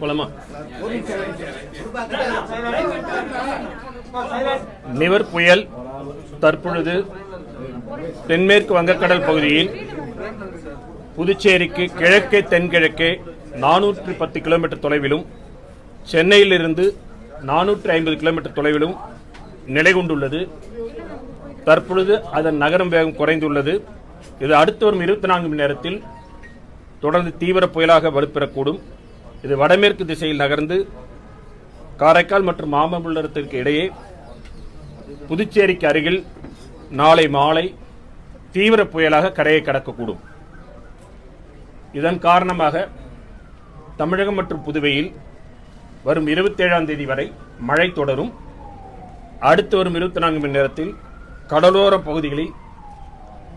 போலாமா? நிவர் புயல் தற்பொழுது தென்மேற்கு வங்கக்கடல் பகுதியில் புதுச்சேரிக்கு கிழக்கே தென்கிழக்கே நானூற்றி பத்து கிலோமீட்டர் தொலைவிலும் சென்னையிலிருந்து நானூற்றி ஐம்பது கிலோமீட்டர் தொலைவிலும் நிலை கொண்டுள்ளது. தற்பொழுது அதன் நகரம் வேகம் குறைந்துள்ளது. இது அடுத்து வரும் இருபத்தி நான்கு மணி நேரத்தில் தொடர்ந்து தீவிர புயலாக வலுப்பெறக்கூடும். இது வடமேற்கு திசையில் நகர்ந்து காரைக்கால் மற்றும் மாமல்லபுரத்திற்கு இடையே புதுச்சேரிக்கு அருகில் நாளை மாலை தீவிர புயலாக கரையை கடக்கக்கூடும். இதன் காரணமாக தமிழகம் மற்றும் புதுவையில் வரும் இருபத்தேழாம் தேதி வரை மழை தொடரும். அடுத்து வரும் இருபத்தி நான்கு மணி நேரத்தில் கடலோர பகுதிகளில்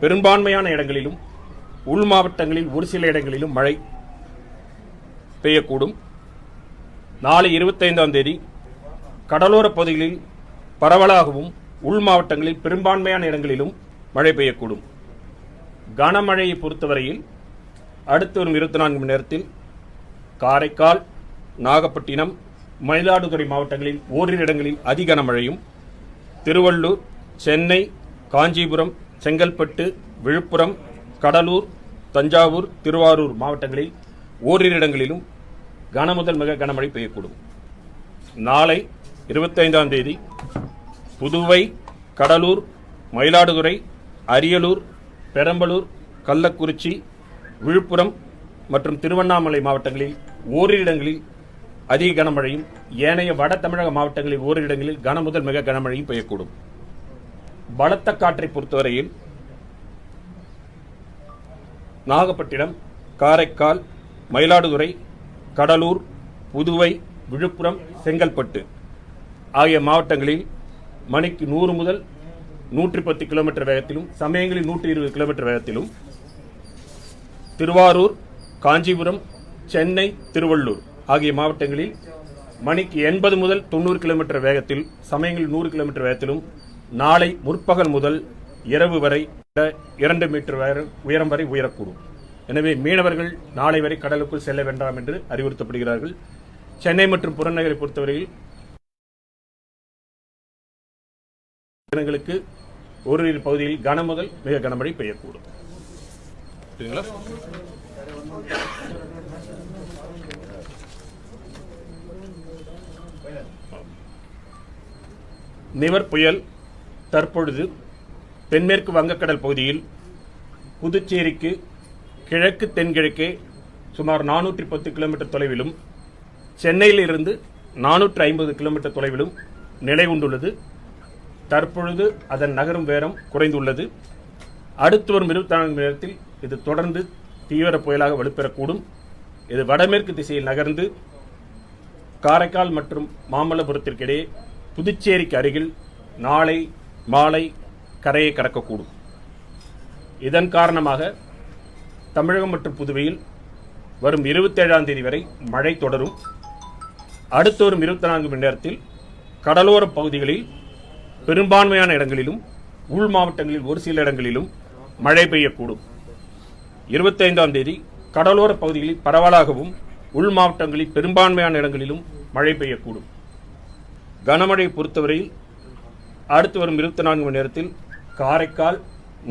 பெரும்பான்மையான இடங்களிலும் உள் மாவட்டங்களில் ஒரு சில இடங்களிலும் மழை பெய்யக்கூடும். நாளை இருபத்தைந்தாம் தேதி கடலோர பகுதிகளில் பரவலாகவும் உள் மாவட்டங்களில் பெரும்பான்மையான இடங்களிலும் மழை பெய்யக்கூடும். கனமழையை பொறுத்தவரையில் அடுத்து வரும் இருபத்தி நான்கு மணி நேரத்தில் காரைக்கால் நாகப்பட்டினம் மயிலாடுதுறை மாவட்டங்களில் ஓரிரு இடங்களில் அதி கனமழையும் திருவள்ளூர் சென்னை காஞ்சிபுரம் செங்கல்பட்டு விழுப்புரம் கடலூர் தஞ்சாவூர் திருவாரூர் மாவட்டங்களில் ஓரிரு இடங்களிலும் கனமுதல் மிக கனமழை பெய்யக்கூடும். நாளை இருபத்தைந்தாம் தேதி புதுவை கடலூர் மயிலாடுதுறை அரியலூர் பெரம்பலூர் கள்ளக்குறிச்சி விழுப்புரம் மற்றும் திருவண்ணாமலை மாவட்டங்களில் ஓரிரு இடங்களில் அதிக கனமழையும் ஏனைய வட தமிழக மாவட்டங்களில் ஓரிடங்களில் இடங்களில் கனமுதல் மிக கனமழையும் பெய்யக்கூடும். பலத்த காற்றை பொறுத்தவரையில் நாகப்பட்டினம் காரைக்கால் மயிலாடுதுறை கடலூர் புதுவை விழுப்புரம் செங்கல்பட்டு ஆகிய மாவட்டங்களில் மணிக்கு நூறு முதல் நூற்றி பத்து கிலோமீட்டர் வேகத்திலும் சமயங்களில் நூற்றி இருபது கிலோமீட்டர் வேகத்திலும் திருவாரூர் காஞ்சிபுரம் சென்னை திருவள்ளூர். ஆகிய மாவட்டங்களில் மணிக்கு எண்பது முதல் தொண்ணூறு கிலோமீட்டர் வேகத்தில் சமயங்களில் நூறு கிலோமீட்டர் வேகத்திலும் நாளை முற்பகல் முதல் இரவு வரை இரண்டு மீட்டர் உயரம் வரை உயரக்கூடும். எனவே மீனவர்கள் நாளை வரை கடலுக்குள் செல்ல வேண்டாம் என்று அறிவுறுத்தப்படுகிறார்கள். சென்னை மற்றும் புறநகரை பொறுத்தவரையில் தினங்களுக்கு ஓரிரு பகுதியில் கன முதல் மிக கனமழை பெய்யக்கூடும். நிவர் புயல் தற்பொழுது தென்மேற்கு வங்கக்கடல் பகுதியில் புதுச்சேரிக்கு கிழக்கு தென்கிழக்கே சுமார் நானூற்றி பத்து கிலோமீட்டர் தொலைவிலும் சென்னையிலிருந்து நானூற்று ஐம்பது கிலோமீட்டர் தொலைவிலும் நிலை கொண்டுள்ளது தற்பொழுது அதன் நகரும் வேரம் குறைந்துள்ளது. அடுத்து வரும் இருபத்தி நான்கு மணி நேரத்தில் இது தொடர்ந்து தீவிர புயலாக வலுப்பெறக்கூடும். இது வடமேற்கு திசையில் நகர்ந்து காரைக்கால் மற்றும் மாமல்லபுரத்திற்கிடையே புதுச்சேரிக்கு அருகில் நாளை மாலை கரையை கடக்கக்கூடும். இதன் காரணமாக தமிழகம் மற்றும் புதுவையில் வரும் இருபத்தேழாம் தேதி வரை மழை தொடரும். அடுத்த வரும் இருபத்தி நான்கு மணி நேரத்தில் கடலோர பகுதிகளில் பெரும்பான்மையான இடங்களிலும் உள் மாவட்டங்களில் ஒரு சில இடங்களிலும் மழை பெய்யக்கூடும். இருபத்தைந்தாம் தேதி கடலோர பகுதிகளில் பரவலாகவும் உள் மாவட்டங்களில் பெரும்பான்மையான இடங்களிலும் மழை பெய்யக்கூடும். கனமழை பொறுத்தவரையில் அடுத்து வரும் இருபத்தி நான்கு மணி நேரத்தில் காரைக்கால்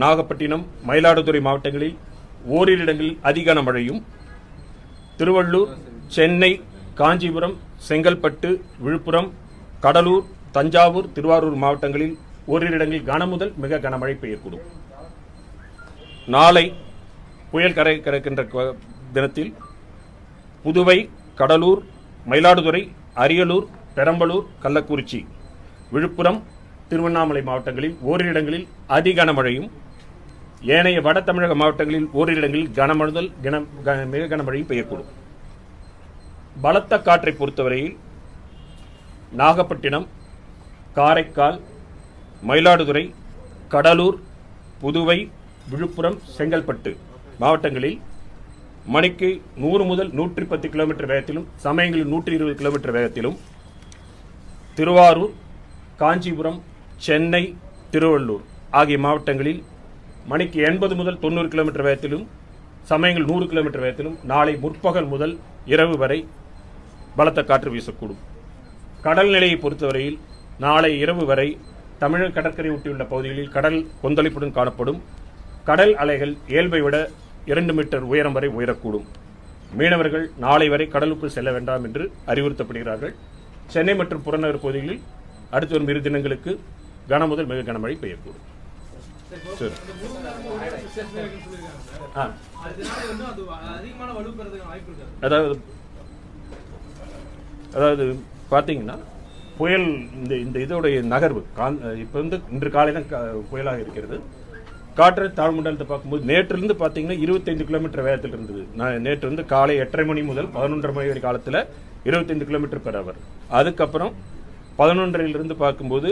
நாகப்பட்டினம் மயிலாடுதுறை மாவட்டங்களில் ஓரிரு இடங்களில் அதிக மழையும். திருவள்ளூர் சென்னை காஞ்சிபுரம் செங்கல்பட்டு விழுப்புரம் கடலூர் தஞ்சாவூர் திருவாரூர் மாவட்டங்களில் ஓரிரு இடங்களில் கனமுதல் மிக கனமழை பெய்யக்கூடும். நாளை புயல் கரை கிடக்கின்ற தினத்தில் புதுவை கடலூர் மயிலாடுதுறை அரியலூர் பெரம்பலூர் கள்ளக்குறிச்சி. விழுப்புரம் திருவண்ணாமலை மாவட்டங்களில் ஓரிரு இடங்களில் அதி கனமழையும் ஏனைய வட தமிழக மாவட்டங்களில் ஓரிரு இடங்களில் கனமழுதல் கன மிக கனமழையும் பெய்யக்கூடும். பலத்த காற்றை பொறுத்தவரையில் நாகப்பட்டினம் காரைக்கால் மயிலாடுதுறை கடலூர் புதுவை விழுப்புரம் செங்கல்பட்டு மாவட்டங்களில் மணிக்கு நூறு முதல் நூற்றி பத்து கிலோமீட்டர் வேகத்திலும் சமயங்களில் நூற்றி இருபது கிலோமீட்டர் வேகத்திலும் திருவாரூர் காஞ்சிபுரம் சென்னை திருவள்ளூர் ஆகிய மாவட்டங்களில் மணிக்கு எண்பது முதல் தொண்ணூறு கிலோமீட்டர் வேகத்திலும் சமயங்கள் நூறு கிலோமீட்டர் வேகத்திலும் நாளை முற்பகல் முதல் இரவு வரை பலத்த காற்று வீசக்கூடும். கடல் நிலையை பொறுத்தவரையில் நாளை இரவு வரை தமிழக கடற்கரை ஒட்டியுள்ள பகுதிகளில் கடல் கொந்தளிப்புடன் காணப்படும். கடல் அலைகள் இயல்பை விட இரண்டு மீட்டர் உயரம் வரை உயரக்கூடும். மீனவர்கள் நாளை வரை கடலுக்குள் செல்ல வேண்டாம் என்று அறிவுறுத்தப்படுகிறார்கள். சென்னை மற்றும் புறநகர் பகுதிகளில் அடுத்து வரும் இரு தினங்களுக்கு கன முதல் மிக கனமழை பெய்யக்கூடும். சரி. ஆ. அதாவது அதாவது பார்த்தீங்கன்னா புயல் இந்த இந்த இதோடைய நகர்வு கான் இப்போ வந்து இன்று காலை தான் கா- புயலாக இருக்கிறது. காற்று தாழ்மண்டலத்தை பார்க்கும்போது நேற்றிலிருந்து பார்த்தீங்கன்னா இருபத்தைந்து கிலோமீட்டர் வேகத்தில் இருந்தது நான் நேற்று வந்து காலை எட்டரை மணி முதல் பதினொன்றரை மணி வரை காலத்தில் இருபத்தைந்து கிலோமீட்டர் பெர் ஹவர் அதுக்கப்புறம் பதினொன்றிலிருந்து பார்க்கும்போது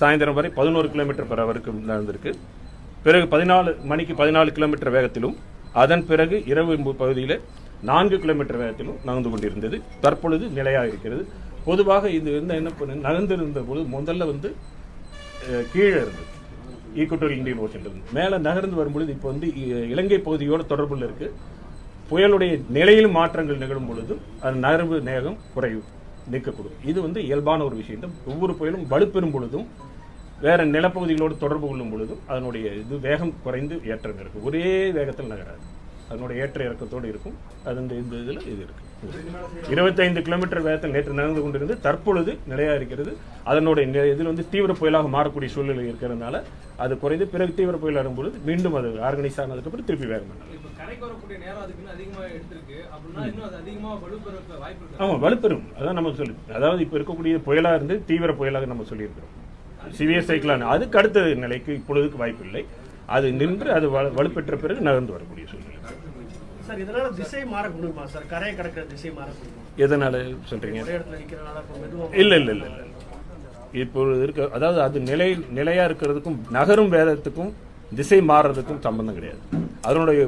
சாயந்தரம் வரை பதினோரு கிலோமீட்டர் பெர் ஹவருக்கு நடந்திருக்கு. பிறகு பதினாலு மணிக்கு பதினாலு கிலோமீட்டர் வேகத்திலும் அதன் பிறகு இரவு பகுதியில் நான்கு கிலோமீட்டர் வேகத்திலும் நகர்ந்து கொண்டிருந்தது. தற்பொழுது நிலையாக இருக்கிறது. பொதுவாக இது வந்து என்ன பண்ணு நகர்ந்திருந்த போது முதல்ல வந்து கீழே இருந்தது ஈக்குவட்டோரியல் இந்தியன் ஓஷன் இருந்து. மேலே நகர்ந்து வரும்பொழுது இப்போ வந்து இலங்கை பகுதியோட தொடர்பில் இருக்குது புயலுடைய நிலையில் மாற்றங்கள் நிகழும் பொழுது அது நகர்வு நேகம் குறையும் நிற்கக்கூடும் இது வந்து இயல்பான ஒரு விஷயம். ஒவ்வொரு புயலும் வலுப்பெறும் பொழுதும் வேற நிலப்பகுதிகளோடு தொடர்பு கொள்ளும் பொழுதும் அதனுடைய இது வேகம் குறைந்து ஏற்றம் இருக்கும் ஒரே வேகத்தில் நகராது. அதனுடைய ஏற்ற இறக்கத்தோடு இருக்கும். அது இந்த இந்த இதில் இது இருக்கு. இருபத்தைந்து கிலோமீட்டர் வேகத்தில் நேற்று நடந்து கொண்டிருந்து தற்பொழுது நிலையாக இருக்கிறது. அதனுடைய இதில் வந்து தீவிர புயலாக மாறக்கூடிய சூழ்நிலை இருக்கிறதுனால அது குறைந்து பிறகு தீவிர புயல் வரும்பொழுது மீண்டும் அது ஆர்கனைஸ் ஆனதுக்கப்புறம் திருப்பி வேகம் ஆமாம் வலுப்பெறும். அதான் நம்ம சொல்லி அதாவது இப்போ இருக்கக்கூடிய புயலாக இருந்து தீவிர புயலாக நம்ம சொல்லியிருக்கிறோம். சிவியர் சைக்கிளான அதுக்கு அடுத்த நிலைக்கு இப்பொழுதுக்கு வாய்ப்பு இல்லை அது நின்று அது வலு- வலுப்பெற்ற பிறகு நகர்ந்து வரக்கூடிய சூழ்நிலை. சார் இதனால திசை மாறக்கூடுமா சார்? கரையை கடக்கிற திசை மாறக்கூடுமா? எதனால சொல்றீங்க? இல்ல இல்ல இல்ல இப்பொழுது இருக்க அதாவது அது நிலை நிலையா இருக்கிறதுக்கும் நகரும் வேதத்துக்கும் திசை மாறுறதுக்கும் சம்பந்தம் கிடையாது. அதனுடைய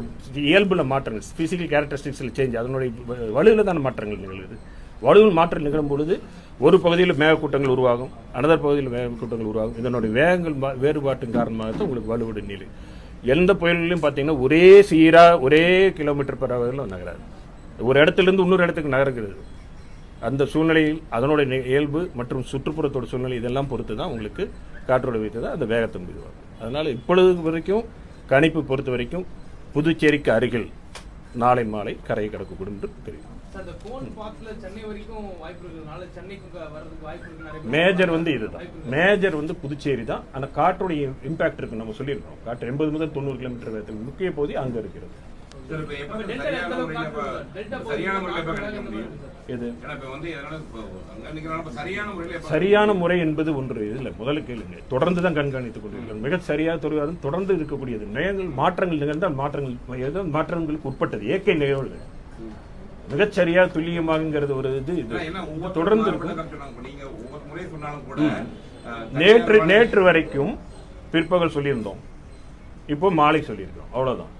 இயல்புல மாற்றங்கள் பிசிக்கல் கேரக்டரிஸ்டிக்ஸில் சேஞ்ச் அதனுடைய வலுவில் தான் மாற்றங்கள் நிகழுது. வலுவில் மாற்றம் நிகழும் பொழுது ஒரு பகுதியில் மேகக்கூட்டங்கள் உருவாகும் அனதர் பகுதியில் மேகக்கூட்டங்கள் உருவாகும். இதனுடைய வேகங்கள் வேறுபாட்டின் காரணமாக உங்களுக்கு வலுவிட நிலை. எந்த புயல்லையும் பார்த்தீங்கன்னா ஒரே சீராக ஒரே கிலோமீட்டர் பர் ஹவரில் நகராது. ஒரு இடத்துலேருந்து இன்னொரு இடத்துக்கு நகர்கிறது. அந்த சூழ்நிலையில் அதனுடைய இயல்பு மற்றும் சுற்றுப்புறத்தோட சூழ்நிலை இதெல்லாம் பொறுத்து தான் உங்களுக்கு காற்றோட வைத்து தான் அந்த வேகத்தை முடிவாகும் அதனால் இப்பொழுது வரைக்கும் கணிப்பு பொறுத்த வரைக்கும் புதுச்சேரிக்கு அருகில் நாளை மாலை கரையை கடக்கக்கூடும் என்று தெரியும் மேஜர் வந்து இதுதான். மேஜர் வந்து புதுச்சேரி தான். ஆனால் காற்றுடைய இம்பாக்ட் இருக்கு நம்ம சொல்லியிருக்கோம் காற்று எண்பது முதல் தொண்ணூறு கிலோமீட்டர் வேகத்தில் முக்கிய பகுதி அங்கே இருக்கிறது. சரியான முறை என்பது ஒன்று. இல்லை முதல்ல கேளுங்க. தொடர்ந்து தான் கண்காணித்துக் கொண்டிருக்கிறோம். மிக சரியாக தொடர்ந்து தொடர்ந்து இருக்கக்கூடியது. நிகழ்கள் மாற்றங்கள் நிகழ்ந்தால் மாற்றங்கள் மாற்றங்களுக்கு உட்பட்டது. இயற்கை நிகழ்வுகள். மிகச் சரியா துல்லியமாகங்கிறது ஒரு இது. இது தொடர்ந்து இருக்கும். நேற்று நேற்று வரைக்கும் பிற்பகல் சொல்லியிருந்தோம். இப்போ மாலை சொல்லியிருக்கிறோம். அவ்வளவுதான்.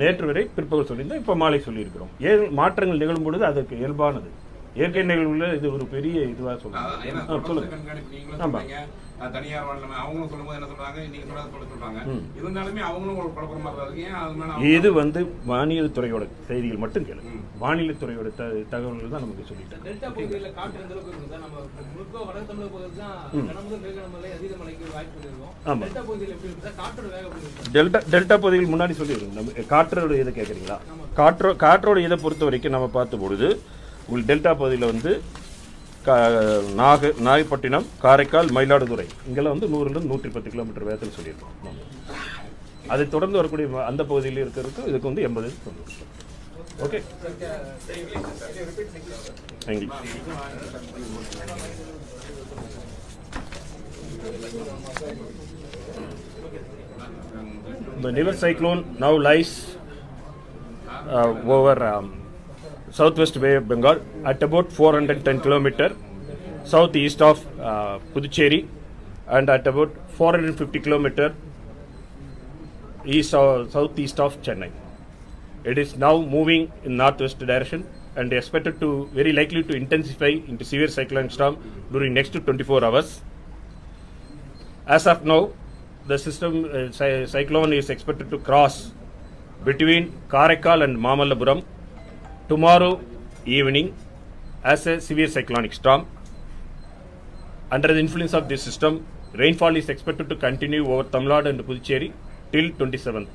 நேற்று வரை பிற்பகல் சொல்லியிருந்தோம். இப்போ மாலை சொல்லியிருக்கிறோம். ஏன் மாற்றங்கள் நிகழும் பொழுது அதுக்கு இயல்பானது. இயற்கை நிகழ்வுல இது ஒரு பெரிய இதுவா அதான், சொல்லுங்க. சொல்லுங்க கண்காணிப்பு தனியார் வாழ அவங்களும் சொல்லும்போது என்ன சொல்றாங்க? நீங்க சொல்றத சொல்ல சொல்றாங்க. இருந்தாலுமே அவங்களும் ஒரு குழப்பமா இருக்கு ஏன் அது மேல இது வந்து வானியல் துறையோட செய்திகள் மட்டும் கேளுங்க ம். வானிலை துறையோட த- தகவல்கள் தான் நமக்கு சொல்லிட்டாங்க டெல்டா பகுதியில் காற்று எந்த அளவுக்கு இருக்கும் சார்? நம்ம முழுக்க வட தமிழக பகுதியில் தான் கனமுதல் மிக கனமழை அதிக மழைக்கு வாய்ப்பு இருக்கும் ஆமா. டெல்டா பகுதியில் எப்படி இருக்கும் சார் காற்றோட வேகம் டெல்டா டெல்டா பகுதியில் முன்னாடி சொல்லிடுங்க நம்ம காற்றோட இதை கேட்குறீங்களா காற்றோ காற்றோட இதை பொறுத்த வரைக்கும் நம்ம பார்த்த பொழுது உங்களுக்கு டெல்டா பகுதியில் வந்து நாக நாகப்பட்டினம் காரைக்கால் மயிலாடுதுறை. இங்கெல்லாம் வந்து நூறுலேருந்து நூற்றி பத்து கிலோமீட்டர் வேகத்தில் சொல்லியிருக்கோம். அதை தொடர்ந்து வரக்கூடிய அந்த பகுதியில் இருக்கிறதுக்கு இதுக்கு வந்து எண்பது okay thank you The Niver cyclone now lies uh, over um, southwest Bay of Bengal at about 410 kilometer southeast of uh, Puducherry and at about 450 kilometer east or southeast of Chennai. It is now moving in northwest direction and expected to very likely to intensify into severe cyclone storm during next 24 hours. As of now, the system uh, cy- cyclone is expected to cross between Karaikal and Mamallapuram tomorrow evening as a severe cyclonic storm. Under the influence of this system, rainfall is expected to continue over Tamil Nadu and Puducherry till 27th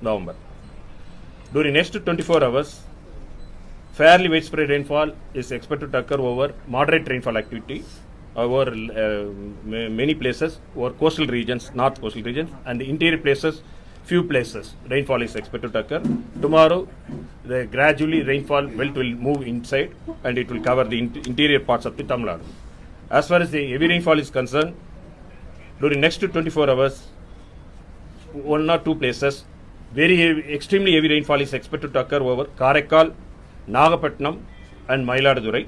November. During next 24 hours, fairly widespread rainfall is expected to occur over moderate rainfall activity over uh, ma- many places over coastal regions, north coastal regions, and the interior places, few places rainfall is expected to occur. Tomorrow, the gradually rainfall belt will move inside and it will cover the in- interior parts of the Tamil Nadu. As far as the heavy rainfall is concerned, during next 24 hours, one or two places, very heavy, extremely heavy rainfall is expected to occur over Karaikal, Nagapatnam, and Mailadurai.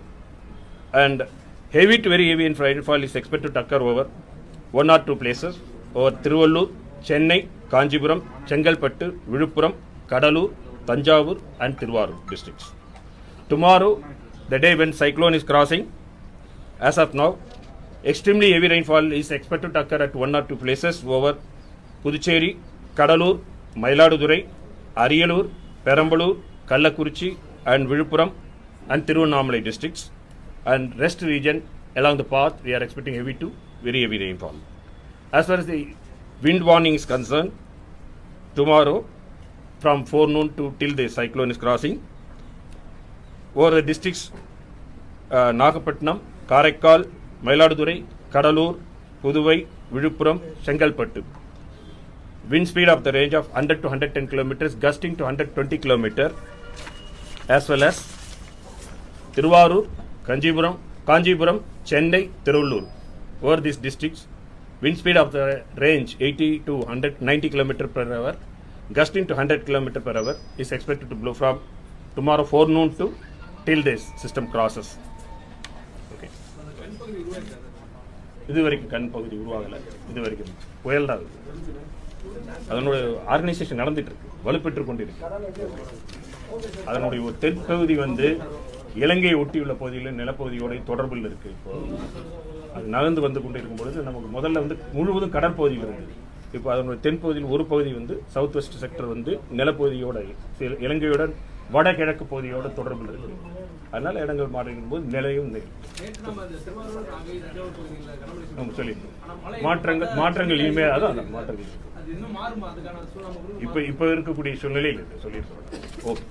And heavy to very heavy rainfall is expected to occur over one or two places over Tiruvallur, Chennai, Kanjipuram, Chengalpattu, Viluppuram, Kadalur, Tanjavur, and Tiruvarur districts. Tomorrow, the day when cyclone is crossing, as of now, extremely heavy rainfall is expected to occur at one or two places over Puducherry, Kadalur, Mailadurai, Ariyalur, Perambalur, Kallakurichi, and Viluppuram, and Tiruvannamalai districts. And rest region along the path, we are expecting heavy to very heavy rainfall. As far as the wind warning is concerned, tomorrow from forenoon to till the cyclone is crossing, over the districts uh, Nagapattinam, Karaikal, Mailadurai, Kadalur, Puduvai, Viluppuram, Sengalpattu. Wind speed of the range of 100 to 110 kilometers, gusting to 120 kilometer, as well as Tiruvarur, Kanjipuram, Kanjipuram, Chennai, Tiruvallur. Over these districts, wind speed of the range 80 to 190 kilometer per hour, gusting to 100 km per hour is expected to blow from tomorrow forenoon to till this system crosses. Okay. இது வரைக்கும் கண் பகுதி உருவாகலை. இது வரைக்கும் புயல் தான் அதனுடைய organisation நடந்துட்டு இருக்கு. வலுப்பெற்று கொண்டிருக்கு. அதனுடைய ஒரு தென்பகுதி வந்து இலங்கையை ஒட்டியுள்ள பகுதியில் நிலப்பகுதியோட தொடர்பில் இருக்கு. இப்போ அது நகர்ந்து வந்து கொண்டிருக்கும் பொழுது நமக்கு முதல்ல வந்து முழுவதும் கடற்பகுதியில் இருக்குது இப்போ அதனுடைய தென்பகுதியில் ஒரு பகுதி வந்து சவுத் வெஸ்ட் செக்டர் வந்து நிலப்பகுதியோட இலங்கையோட வடகிழக்கு பகுதியோட தொடர்பில் இருக்கு. அதனால இடங்கள் மாறிடும் போது நிலையும் நெ- நம்ம சொல்லியிருக்கோம். மாற்றங்கள் மாற்றங்கள் இனிமே அதான் அந்த மாற்றங்கள். இப்போ இப்போ இருக்கக்கூடிய சூழ்நிலையில் இருக்கு சொல்லியிருக்கோம். ஓகே.